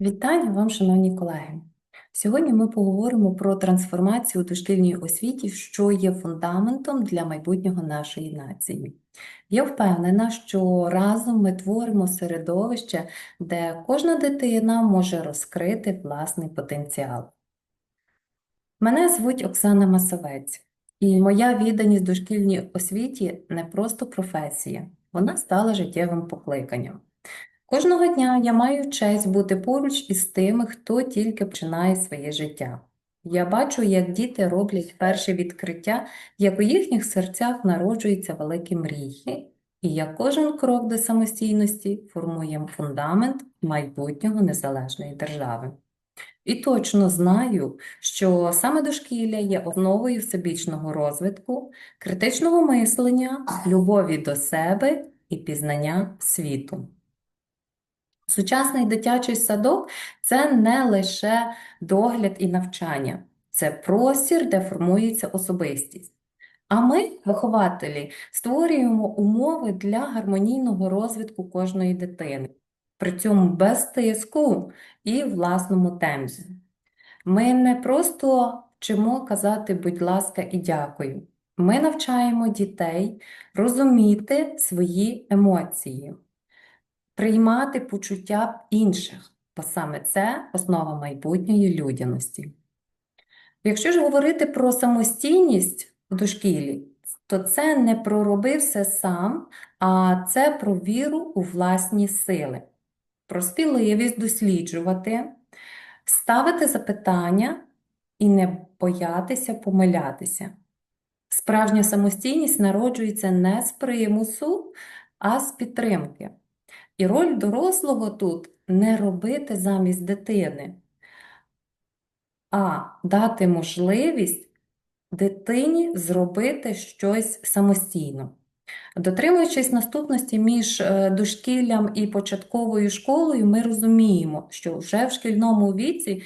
Вітання вам, шановні колеги! Сьогодні ми поговоримо про трансформацію у дошкільній освіті, що є фундаментом для майбутнього нашої нації. Я впевнена, що разом ми творимо середовище, де кожна дитина може розкрити власний потенціал. Мене звуть Оксана Масовець, і моя відданість дошкільній освіті не просто професія, вона стала життєвим покликанням. Кожного дня я маю честь бути поруч із тими, хто тільки починає своє життя. Я бачу, як діти роблять перші відкриття, як у їхніх серцях народжуються великі мрії, і як кожен крок до самостійності формує фундамент майбутнього незалежної держави. І точно знаю, що саме дошкілля є основою всебічного розвитку, критичного мислення, любові до себе і пізнання світу. Сучасний дитячий садок це не лише догляд і навчання, це простір, де формується особистість. А ми, вихователі, створюємо умови для гармонійного розвитку кожної дитини, при цьому без тиску і власному темпі. Ми не просто вчимо казати, будь ласка, і дякую. Ми навчаємо дітей розуміти свої емоції приймати почуття інших, бо саме це основа майбутньої людяності. Якщо ж говорити про самостійність в дошкілі, то це не про роби все сам, а це про віру у власні сили, про сміливість досліджувати, ставити запитання і не боятися помилятися. Справжня самостійність народжується не з примусу, а з підтримки. І роль дорослого тут не робити замість дитини, а дати можливість дитині зробити щось самостійно. Дотримуючись наступності між е, дошкіллям і початковою школою, ми розуміємо, що вже в шкільному віці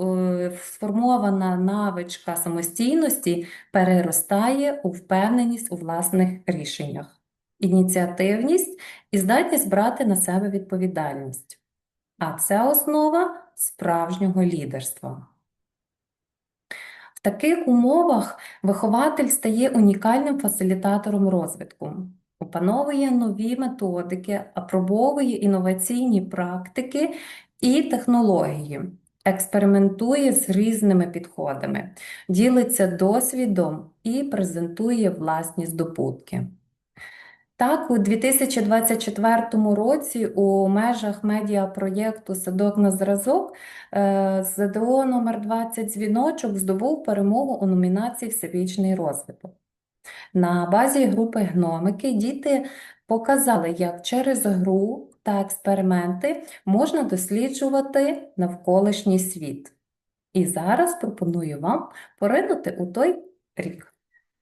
е, сформована навичка самостійності переростає у впевненість у власних рішеннях ініціативність і здатність брати на себе відповідальність. А це основа справжнього лідерства. В таких умовах вихователь стає унікальним фасилітатором розвитку, опановує нові методики, апробовує інноваційні практики і технології, експериментує з різними підходами, ділиться досвідом і презентує власні здобутки. Так, у 2024 році у межах медіапроєкту Садок на зразок е, ЗДО номер 20 дзвіночок здобув перемогу у номінації Всебічний розвиток. На базі групи гномики діти показали, як через гру та експерименти можна досліджувати навколишній світ. І зараз пропоную вам поринути у той рік.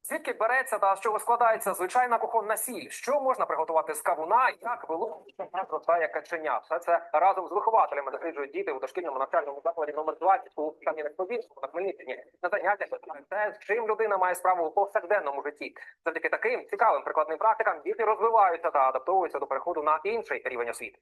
Звідки береться та з чого складається звичайна кухонна сіль? Що можна приготувати з кавуна? Як виловлюється зростає каченя? Все це разом з вихователями досліджують діти у дошкільному навчальному закладі номер 20 у Кам'янець-Подільському на Хмельниччині. На заняттях те, з чим людина має справу у повсякденному житті. Завдяки таким цікавим прикладним практикам діти розвиваються та адаптовуються до переходу на інший рівень освіти.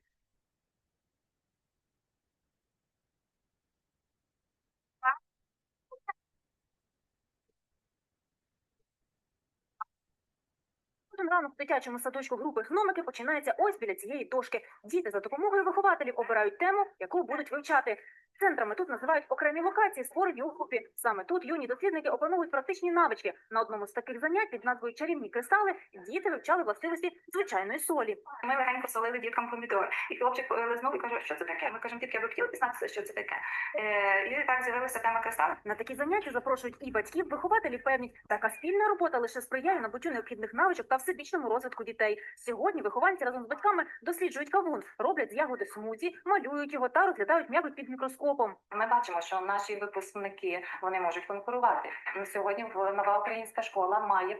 Ранок в дитячому садочку групи гномики починається ось біля цієї дошки. Діти за допомогою вихователів обирають тему, яку будуть вивчати. Центрами тут називають окремі локації, створені у групі. Саме тут юні дослідники опановують практичні навички. На одному з таких занять під назвою чарівні кристали діти вивчали властивості звичайної солі. Ми легенько солили діткам помідор. І хлопчик лизнув і каже, що це таке. Ми кажемо, дітки, ви хотіли дізнатися, що це таке. Е, і так з'явилася тема кристали. На такі заняття запрошують і батьків, вихователів певніть. Така спільна робота лише сприяє набуттю необхідних навичок та всебічному розвитку дітей. Сьогодні вихованці разом з батьками досліджують кавун, роблять з ягоди смузі, малюють його та розглядають м'якоть під мікроскопом. Ми бачимо, що наші випускники вони можуть конкурувати. Сьогодні нова українська школа має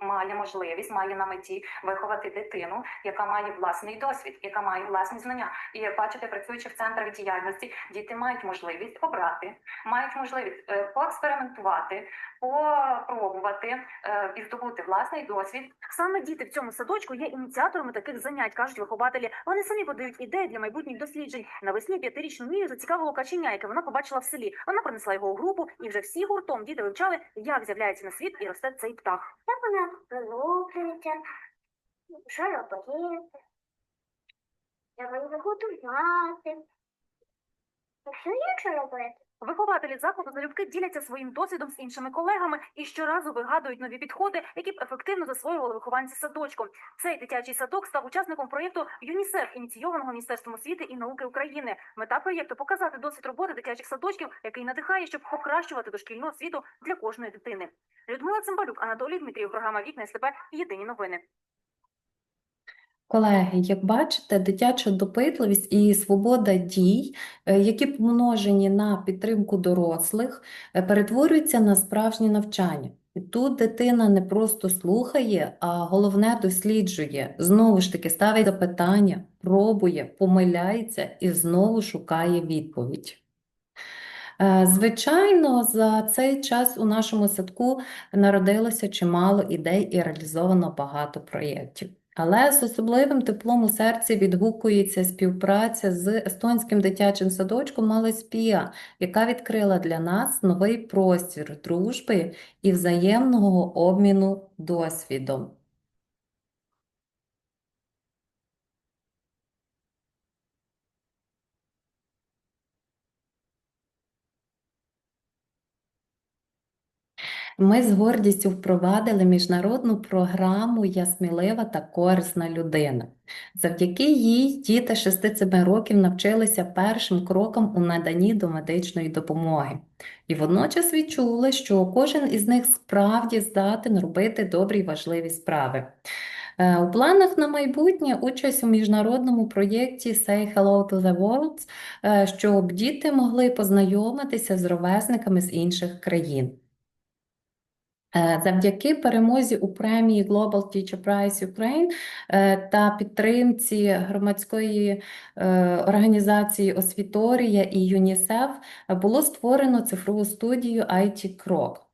має можливість, має на меті виховати дитину, яка має власний досвід, яка має власні знання. І як бачите, працюючи в центрах діяльності, діти мають можливість обрати, мають можливість е, поекспериментувати, попробувати е, і здобути власний досвід Саме діти в цьому садочку є ініціаторами таких занять, кажуть вихователі. Вони самі подають ідеї для майбутніх досліджень. Навесні п'ятирічну Мію зацікавило каченя, яке вона побачила в селі. Вона принесла його у групу, і вже всі гуртом діти вивчали, як з'являється на світ і росте цей птах. Як вона вилуплюється, що робити, як її готувати. Що робити. Вихователі закладу залюбки діляться своїм досвідом з іншими колегами і щоразу вигадують нові підходи, які б ефективно засвоювали вихованці садочку. Цей дитячий садок став учасником проєкту ЮНІСЕФ, ініційованого Міністерством освіти і науки України. Мета проєкту показати досвід роботи дитячих садочків, який надихає, щоб покращувати дошкільну освіту для кожної дитини. Людмила Цимбалюк, Анатолій Дмитрів, програма Вікна СТП. Єдині новини. Колеги, як бачите, дитяча допитливість і свобода дій, е, які помножені на підтримку дорослих, е, перетворюються на справжнє навчання. І Тут дитина не просто слухає, а головне досліджує, знову ж таки ставить запитання, пробує, помиляється і знову шукає відповідь. Е, Звичайно, за цей час у нашому садку народилося чимало ідей і реалізовано багато проєктів. Але з особливим теплом у серці відгукується співпраця з естонським дитячим садочком Малеспія, яка відкрила для нас новий простір дружби і взаємного обміну досвідом. Ми з гордістю впровадили міжнародну програму Я смілива та корисна людина. Завдяки їй діти 6-7 років навчилися першим крокам у наданні домедичної допомоги. І водночас відчули, що кожен із них справді здатен робити добрі й важливі справи. Е, У планах на майбутнє участь у міжнародному проєкті Say Hello to the World, е, щоб діти могли познайомитися з ровесниками з інших країн. Е, Завдяки перемозі у премії Global Teacher Prize Ukraine е, та підтримці громадської е, організації Освіторія і ЮНІСЕФ було створено цифрову студію IT Крок.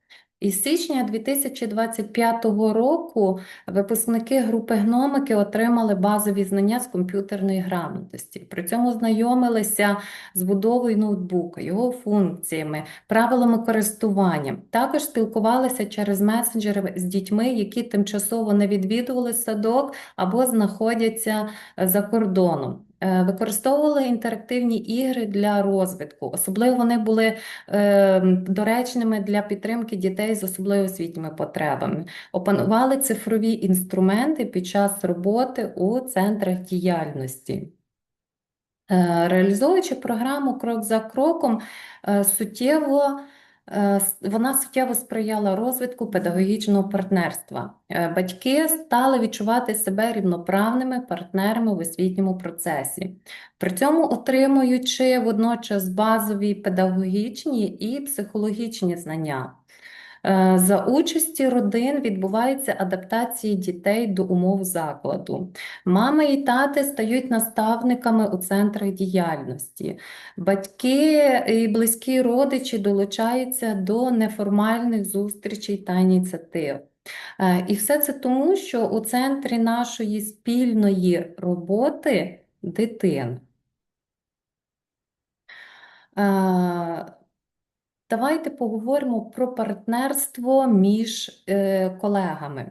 Із січня 2025 року випускники групи гномики отримали базові знання з комп'ютерної грамотності. При цьому знайомилися з будовою ноутбука, його функціями, правилами користування. Також спілкувалися через месенджери з дітьми, які тимчасово не відвідували садок або знаходяться за кордоном. Е, Використовували інтерактивні ігри для розвитку. Особливо вони були е, доречними для підтримки дітей з особливо освітніми потребами. Опанували цифрові інструменти під час роботи у центрах діяльності. Е, Реалізовуючи програму крок за кроком, суттєво, вона суттєво сприяла розвитку педагогічного партнерства. Е, Батьки стали відчувати себе рівноправними партнерами в освітньому процесі, при цьому отримуючи водночас базові педагогічні і психологічні знання. Е, За участі родин відбувається адаптація дітей до умов закладу. Мами і тати стають наставниками у центрах діяльності. Батьки і близькі родичі долучаються до неформальних зустрічей та ініціатив. Е, І все це тому, що у центрі нашої спільної роботи дитина. Давайте поговоримо про партнерство між е, колегами.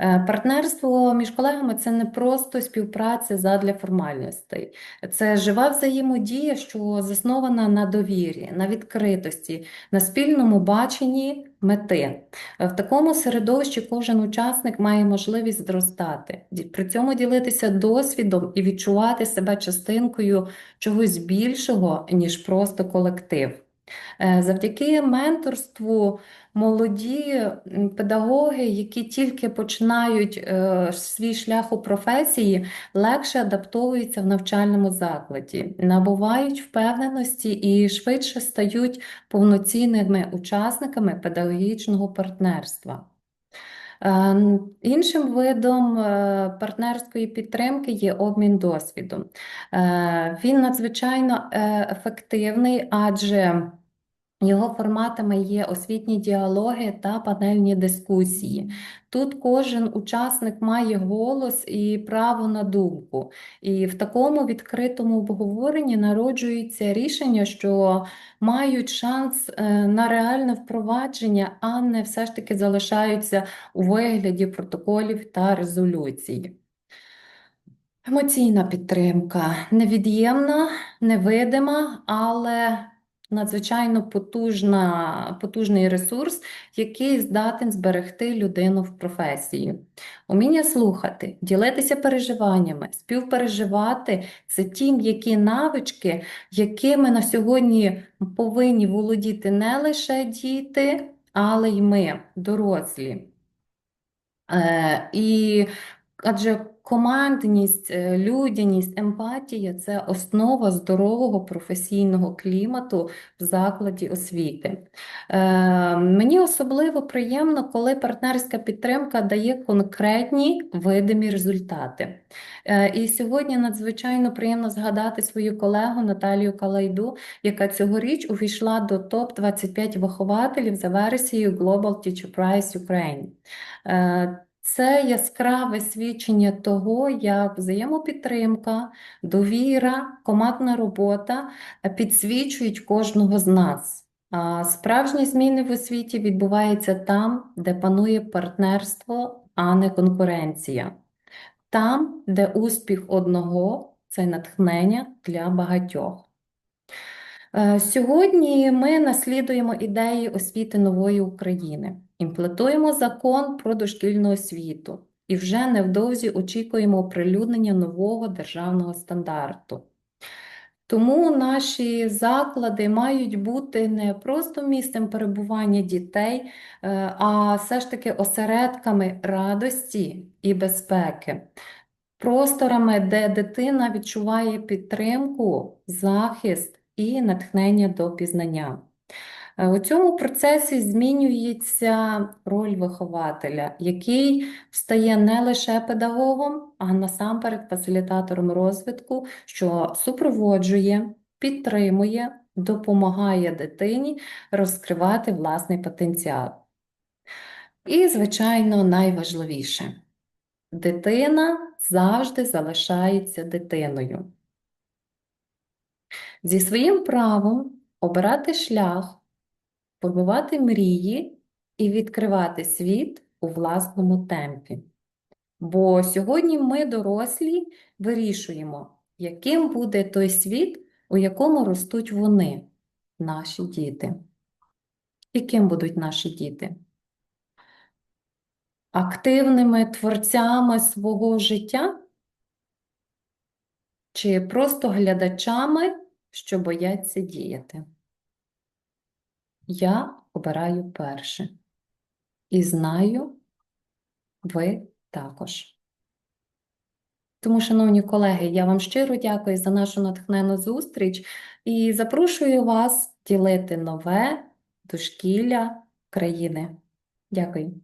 Е, партнерство між колегами це не просто співпраця задля формальностей. Це жива взаємодія, що заснована на довірі, на відкритості, на спільному баченні мети. Е, В такому середовищі кожен учасник має можливість зростати, при цьому ділитися досвідом і відчувати себе частинкою чогось більшого, ніж просто колектив. Е, Завдяки менторству молоді педагоги, які тільки починають е, свій шлях у професії, легше адаптовуються в навчальному закладі, набувають впевненості і швидше стають повноцінними учасниками педагогічного партнерства. Е, Іншим видом е, партнерської підтримки є обмін досвідом. Е, Він надзвичайно ефективний, адже Його форматами є освітні діалоги та панельні дискусії. Тут кожен учасник має голос і право на думку. І в такому відкритому обговоренні народжуються рішення, що мають шанс е, на реальне впровадження, а не все ж таки залишаються у вигляді протоколів та резолюцій. Емоційна підтримка невід'ємна, невидима, але надзвичайно потужна, потужний ресурс, який здатен зберегти людину в професії. Уміння слухати, ділитися переживаннями, співпереживати це ті м'які навички, якими на сьогодні повинні володіти не лише діти, але й ми, дорослі. Е, і адже командність, е, людяність, емпатія це основа здорового професійного клімату в закладі освіти. Е, Мені особливо приємно, коли партнерська підтримка дає конкретні видимі результати. Е, І сьогодні надзвичайно приємно згадати свою колегу Наталію Калайду, яка цьогоріч увійшла до топ-25 вихователів за версією Global Teacher Prize Ukraine. Це яскраве свідчення того, як взаємопідтримка, довіра, командна робота підсвічують кожного з нас. Справжні зміни в освіті відбуваються там, де панує партнерство, а не конкуренція. Там, де успіх одного це натхнення для багатьох. Е, Сьогодні ми наслідуємо ідеї освіти нової України, імплементуємо закон про дошкільну освіту і вже невдовзі очікуємо оприлюднення нового державного стандарту. Тому наші заклади мають бути не просто місцем перебування дітей, е, а все ж таки осередками радості і безпеки, просторами, де дитина відчуває підтримку, захист і натхнення до пізнання. Е, У цьому процесі змінюється роль вихователя, який стає не лише педагогом, а насамперед фасилітатором розвитку, що супроводжує, підтримує, допомагає дитині розкривати власний потенціал. І, звичайно, найважливіше – дитина завжди залишається дитиною. Зі своїм правом обирати шлях, формувати мрії і відкривати світ у власному темпі. Бо сьогодні ми, дорослі, вирішуємо, яким буде той світ, у якому ростуть вони, наші діти. І ким будуть наші діти? Активними творцями свого життя? Чи просто глядачами, що бояться діяти? Я обираю перше. І знаю, ви також. Тому, шановні колеги, я вам щиро дякую за нашу натхнену зустріч і запрошую вас ділити нове дошкілля країни. Дякую.